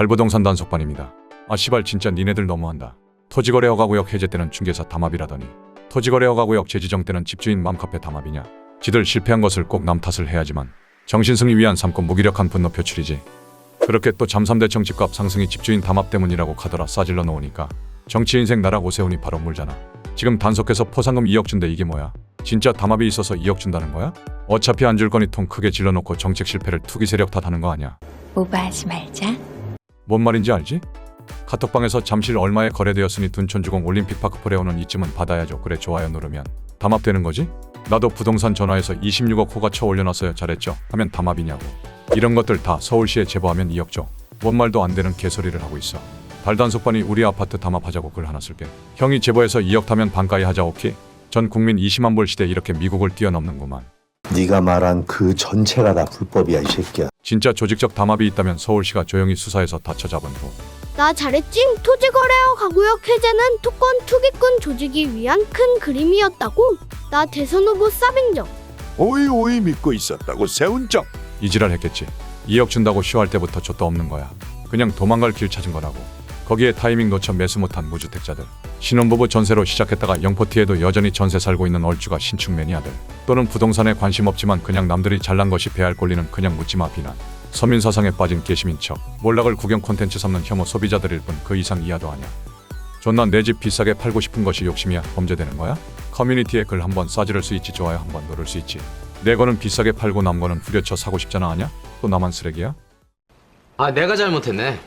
달부동산 단속반입니다. 아 씨발 진짜 니네들 너무한다. 토지거래 허가구역 해제 때는 중개사 담합이라더니 토지거래 허가구역 재지정 때는 집주인 맘카페 담합이냐. 지들 실패한 것을 꼭 남 탓을 해야지만 정신승리 위한 삼고 무기력한 분노 표출이지. 그렇게 또 잠삼대청 집값 상승이 집주인 담합 때문이라고 카더라 싸질러 놓으니까 정치 인생 나락 오세훈이 바로 물잖아. 지금 단속해서 포상금 2억 준대 이게 뭐야? 진짜 담합이 있어서 2억 준다는 거야? 어차피 안 줄 거니 통 크게 질러놓고 정책 실패를 투기 세력 탓하는 거 아니야? 오버하지 말자. 뭔 말인지 알지? 카톡방에서 잠실 얼마에 거래되었으니 둔촌주공 올림픽파크 프레오는 이쯤은 받아야죠. 그래 좋아요 누르면 담합되는 거지? 나도 부동산 전화해서 26억 호가 쳐 올려놨어요. 잘했죠? 하면 담합이냐고. 이런 것들 다 서울시에 제보하면 2억 줘. 뭔 말도 안 되는 개소리를 하고 있어. 달단속반이 우리 아파트 담합하자고 글 하나 쓸게. 형이 제보해서 2억 타면 반가이 하자 오케이? 전 국민 20만 불 시대 이렇게 미국을 뛰어넘는구만. 네가 말한 그 전체가 다 불법이야 이 새끼야. 진짜 조직적 담합이 있다면 서울시가 조용히 수사해서 다쳐 잡은 후 나 잘했지? 토지거래어 가구역 해제는 토건 투기꾼 조지기 위한 큰 그림이었다고. 나 대선 후보 쌉인정. 오이 오이 믿고 있었다고 세운 적 이지랄 했겠지. 2억 준다고 쇼할 때부터 좆도 없는 거야. 그냥 도망갈 길 찾은 거라고. 거기에 타이밍 놓쳐 매수 못한 무주택자들. 신혼부부 전세로 시작했다가 영포티에도 여전히 전세 살고 있는 얼주가 신축 매니아들. 또는 부동산에 관심 없지만 그냥 남들이 잘난 것이 배알 꼴리는 그냥 묻지마 비난. 서민 사상에 빠진 개심인 척. 몰락을 구경 콘텐츠 삼는 혐오 소비자들일 뿐 그 이상 이하도 아냐. 존나 내 집 비싸게 팔고 싶은 것이 욕심이야 범죄되는 거야? 커뮤니티에 글 한 번 싸지를 수 있지 좋아요 한 번 누를 수 있지. 내 거는 비싸게 팔고 남 거는 후려쳐 사고 싶잖아 아냐? 또 나만 쓰레기야? 아 내가 잘못했네.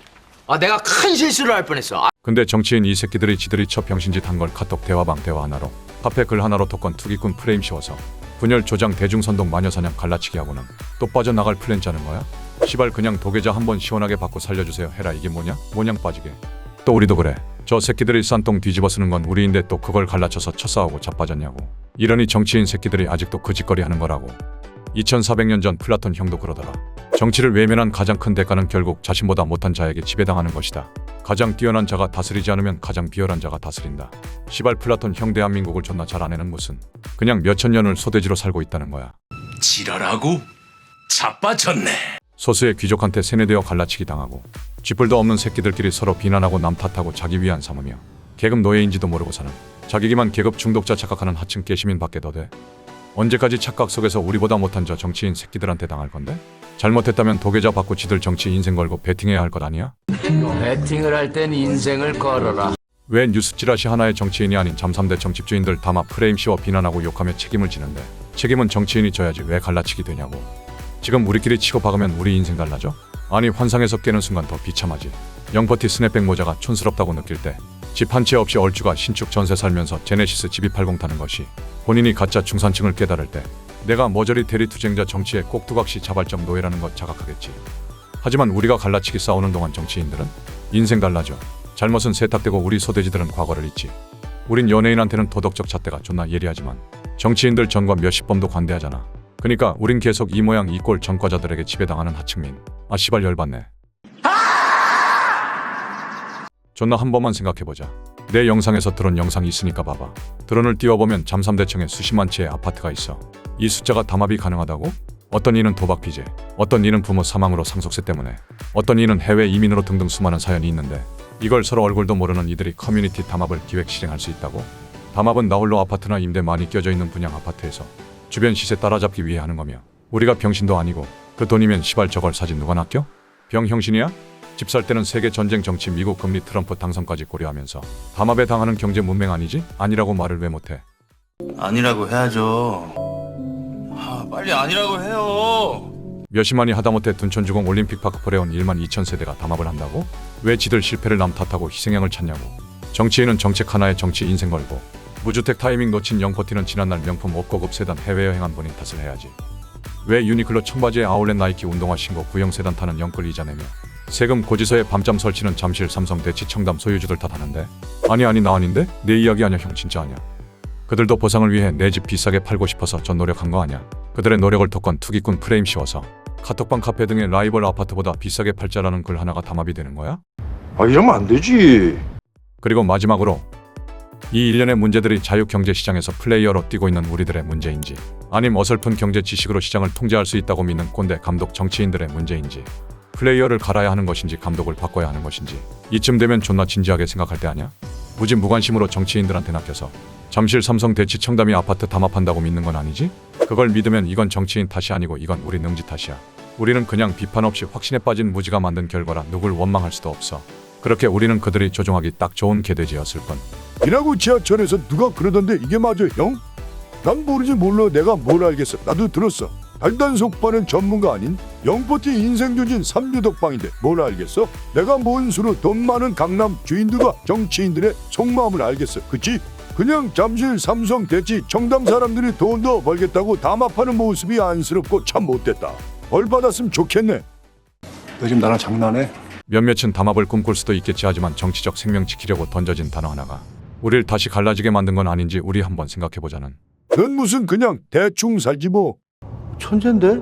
아 내가 큰 실수를 할 뻔했어. 아, 근데 정치인 이 새끼들이 지들이 쳐 병신짓 한 걸 카톡 대화방 대화 하나로 카페 글 하나로 토건 투기꾼 프레임 씌워서 분열 조장 대중선동 마녀사냥 갈라치기 하고는 또 빠져나갈 플랜 짜는 거야? 시발 그냥 도계자 한 번 시원하게 받고 살려주세요. 해라 이게 뭐냐? 모냥 빠지게. 또 우리도 그래. 저 새끼들이 싼똥 뒤집어 쓰는 건 우리인데 또 그걸 갈라쳐서 쳐싸우고 자빠졌냐고. 이러니 정치인 새끼들이 아직도 그 짓거리 하는 거라고. 2400년 전 플라톤 형도 그러더라 정치를 외면한 가장 큰 대가는 결국 자신보다 못한 자에게 지배당하는 것이다 가장 뛰어난 자가 다스리지 않으면 가장 비열한 자가 다스린다. 시발 플라톤 형 대한민국을 존나 잘 아내는 무슨 그냥 몇천 년을 소대지로 살고 있다는 거야. 지랄하고 자빠졌네. 소수의 귀족한테 세뇌되어 갈라치기 당하고 쥐뿔도 없는 새끼들끼리 서로 비난하고 남 탓하고 자기 위안 삼으며 계급 노예인지도 모르고 사는 자기기만 계급 중독자 착각하는 하층 깨시민 밖에 더 돼. 언제까지 착각 속에서 우리보다 못한 저 정치인 새끼들한테 당할 건데? 잘못했다면 도계자 받고 지들 정치 인생 걸고 베팅해야 할 것 아니야? 배팅을 할 땐 인생을 걸어라. 왜 뉴스 찌라시 하나의 정치인이 아닌 잠삼대청 집주인들 담합 프레임 씌워 비난하고 욕하며 책임을 지는데 책임은 정치인이 져야지 왜 갈라치기 되냐고 지금 우리끼리 치고 박으면 우리 인생 달라져? 아니 환상에서 깨는 순간 더 비참하지 영퍼티 스냅백 모자가 촌스럽다고 느낄 때 집 한 채 없이 얼주가 신축 전세 살면서 제네시스 집이80 타는 것이 본인이 가짜 중산층을 깨달을 때 내가 머저리 대리투쟁자 정치의 꼭두각시 자발적 노예라는 것 자각하겠지 하지만 우리가 갈라치기 싸우는 동안 정치인들은 인생 달라져 잘못은 세탁되고 우리 소돼지들은 과거를 잊지. 우린 연예인한테는 도덕적 잣대가 존나 예리하지만 정치인들 전과 몇십 범도 관대하잖아. 그니까 우린 계속 이 모양 이 꼴 전과자들에게 지배당하는 하층민. 아 씨발 열받네. 존나 한 번만 생각해보자. 내 영상에서 드론 영상이 있으니까 봐봐. 드론을 띄워보면 잠삼대청에 수십만 채의 아파트가 있어. 이 숫자가 담합이 가능하다고? 어떤 이는 도박 피제, 어떤 이는 부모 사망으로 상속세 때문에, 어떤 이는 해외 이민으로 등등 수많은 사연이 있는데 이걸 서로 얼굴도 모르는 이들이 커뮤니티 담합을 기획 실행할 수 있다고? 담합은 나홀로 아파트나 임대 많이 껴져 있는 분양 아파트에서 주변 시세 따라잡기 위해 하는 거며 우리가 병신도 아니고 그 돈이면 시발 저걸 사진 누가 낚여? 병형신이야? 집 살 때는 세계 전쟁 정치 미국 금리 트럼프 당선까지 고려하면서 담합에 당하는 경제 문맹 아니지? 아니라고 말을 왜 못해? 아니라고 해야죠. 아, 빨리 아니라고 해요. 몇십만이 하다못해 둔촌주공 올림픽파크 포레온 1만 2천 세대가 담합을 한다고? 왜 지들 실패를 남 탓하고 희생양을 찾냐고. 정치인은 정책 하나에 정치 인생 걸고 무주택 타이밍 놓친 영포티는 지난날 명품 업고급 세단 해외 여행한 본인 탓을 해야지. 왜 유니클로 청바지에 아울렛 나이키 운동화 신고 구형 세단 타는 영끌 이자 내며 세금 고지서에 밤잠 설치는 잠실 삼성 대치 청담 소유주들 탓하는데 아니 아니 나 아닌데 내 이야기 아니야 형 진짜 아니야. 그들도 보상을 위해 내 집 비싸게 팔고 싶어서 전 노력한 거 아니야. 그들의 노력을 토건 투기꾼 프레임 씌워서 카톡방 카페 등의 라이벌 아파트보다 비싸게 팔자라는 글 하나가 담합이 되는 거야? 아 이러면 안 되지 그리고 마지막으로 이 일련의 문제들이 자유경제 시장에서 플레이어로 뛰고 있는 우리들의 문제인지 아님 어설픈 경제 지식으로 시장을 통제할 수 있다고 믿는 꼰대 감독 정치인들의 문제인지 플레이어를 갈아야 하는 것인지 감독을 바꿔야 하는 것인지 이쯤 되면 존나 진지하게 생각할 때 아니야? 무지 무관심으로 정치인들한테 낚여서 잠실 삼성 대치 청담이 아파트 담합한다고 믿는 건 아니지? 그걸 믿으면 이건 정치인 탓이 아니고 이건 우리 능지 탓이야. 우리는 그냥 비판 없이 확신에 빠진 무지가 만든 결과라 누굴 원망할 수도 없어. 그렇게 우리는 그들이 조종하기 딱 좋은 개돼지였을 뿐. 이라고 지하철에서 누가 그러던데 이게 맞아 형? 난 모르지 몰라 내가 뭘 알겠어 나도 들었어 달단 속 파는 전문가 아닌 영포티 인생조진 삼류덕방인데 뭘 알겠어? 내가 뭔 수로 돈 많은 강남 주인들과 정치인들의 속마음을 알겠어 그치? 그냥 잠실 삼성 대치 청담 사람들이 돈 더 벌겠다고 담합하는 모습이 안쓰럽고 참 못됐다 벌 받았으면 좋겠네 너 지금 나랑 장난해? 몇몇은 담합을 꿈꿀 수도 있겠지 하지만 정치적 생명 지키려고 던져진 단어 하나가 우릴 다시 갈라지게 만든 건 아닌지 우리 한번 생각해보자는. 넌 무슨 그냥 대충 살지 뭐 천재인데?